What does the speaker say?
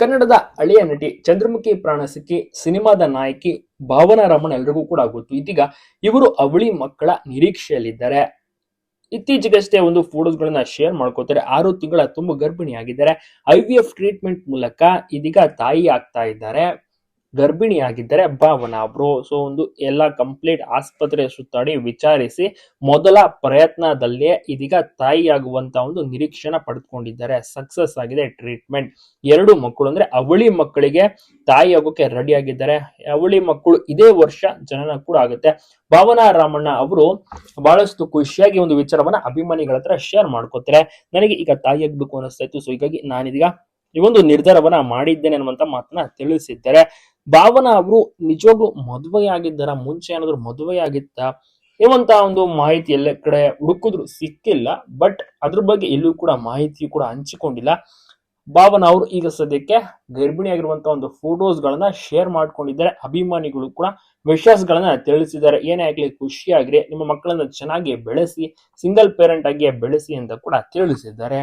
ಕನ್ನಡದ ಹಳೆಯ ನಟಿ ಚಂದ್ರಮುಖಿ ಪ್ರಾಣಸಖಿ ಸಿನಿಮಾದ ನಾಯಕಿ ಭಾವನಾ ರಮಣ ಎಲ್ರಿಗೂ ಕೂಡ ಗೊತ್ತು. ಇದೀಗ ಇವರು ಅವಳಿ ಮಕ್ಕಳ ನಿರೀಕ್ಷೆಯಲ್ಲಿದ್ದಾರೆ. ಇತ್ತೀಚೆಗಷ್ಟೇ ಒಂದು ಫೋಟೋಸ್ ಗಳನ್ನ ಶೇರ್ ಮಾಡ್ಕೋತಾರೆ. ಆರು ತಿಂಗಳ ತುಂಬ ಗರ್ಭಿಣಿಯಾಗಿದ್ದಾರೆ. ಐ ವಿ ಎಫ್ ಟ್ರೀಟ್ಮೆಂಟ್ ಮೂಲಕ ಇದೀಗ ತಾಯಿ ಆಗ್ತಾ ಇದ್ದಾರೆ. ಗರ್ಭಿಣಿಯಾಗಿದ್ದಾರೆ ಭಾವನಾ ಅವರು ಸೊ, ಒಂದು ಎಲ್ಲ ಕಂಪ್ಲೀಟ್ ಆಸ್ಪತ್ರೆ ಸುತ್ತಾಡಿ ವಿಚಾರಿಸಿ ಮೊದಲ ಪ್ರಯತ್ನದಲ್ಲೇ ಇದೀಗ ತಾಯಿಯಾಗುವಂತ ಒಂದು ನಿರೀಕ್ಷಣ ಪಡೆದುಕೊಂಡಿದ್ದಾರೆ. ಸಕ್ಸಸ್ ಆಗಿದೆ ಟ್ರೀಟ್ಮೆಂಟ್. ಎರಡು ಮಕ್ಕಳು ಅಂದ್ರೆ ಅವಳಿ ಮಕ್ಕಳಿಗೆ ತಾಯಿ ಆಗೋಕೆ ರೆಡಿ ಆಗಿದ್ದಾರೆ ಅವಳಿ ಮಕ್ಕಳು ಇದೇ ವರ್ಷ ಜನನ ಕೂಡ ಆಗುತ್ತೆ. ಭಾವನಾ ರಾಮಣ್ಣ ಅವರು ಬಹಳಷ್ಟು ಖುಷಿಯಾಗಿ ಒಂದು ವಿಚಾರವನ್ನ ಅಭಿಮಾನಿಗಳ ಹತ್ರ ಶೇರ್ ಮಾಡ್ಕೋತಾರೆ. ನನಗೆ ಈಗ ತಾಯಿ ಆಗ್ಬೇಕು ಅನಿಸ್ತಾ ಇತ್ತು. ಸೊ ಹೀಗಾಗಿ ನಾನಿದೀಗ ಈ ಒಂದು ನಿರ್ಧಾರವನ್ನ ಮಾಡಿದ್ದೇನೆ ಅನ್ನುವಂತ ಮಾತನ್ನ ತಿಳಿಸಿದ್ದಾರೆ. ಭಾವನಾ ಅವರು ನಿಜವಾಗ್ಲೂ ಮದುವೆ ಆಗಿದ್ದಾರ? ಮುಂಚೆ ಏನಾದ್ರು ಮದುವೆ ಆಗಿತ್ತ? ಇವಂತ ಒಂದು ಮಾಹಿತಿ ಎಲ್ಲ ಕಡೆ ಹುಡುಕಿದ್ರು ಸಿಕ್ಕಿಲ್ಲ. ಬಟ್ ಅದ್ರ ಬಗ್ಗೆ ಎಲ್ಲೂ ಕೂಡ ಮಾಹಿತಿ ಕೂಡ ಹಂಚಿಕೊಂಡಿಲ್ಲ. ಭಾವನಾ ಅವರು ಈಗ ಸದ್ಯಕ್ಕೆ ಗರ್ಭಿಣಿ ಆಗಿರುವಂತಹ ಒಂದು ಫೋಟೋಸ್ ಗಳನ್ನ ಶೇರ್ ಮಾಡ್ಕೊಂಡಿದ್ದಾರೆ. ಅಭಿಮಾನಿಗಳು ಕೂಡ ವಿಶ್ವಾಸಗಳನ್ನ ತಿಳಿಸಿದ್ದಾರೆ. ಏನೇ ಆಗ್ಲಿ ಖುಷಿಯಾಗ್ರಿ ನಿಮ್ಮ ಮಕ್ಕಳನ್ನ ಚೆನ್ನಾಗಿ ಬೆಳೆಸಿ ಸಿಂಗಲ್ ಪೇರೆಂಟ್ ಆಗಿ ಬೆಳೆಸಿ ಅಂತ ಕೂಡ ತಿಳಿಸಿದ್ದಾರೆ.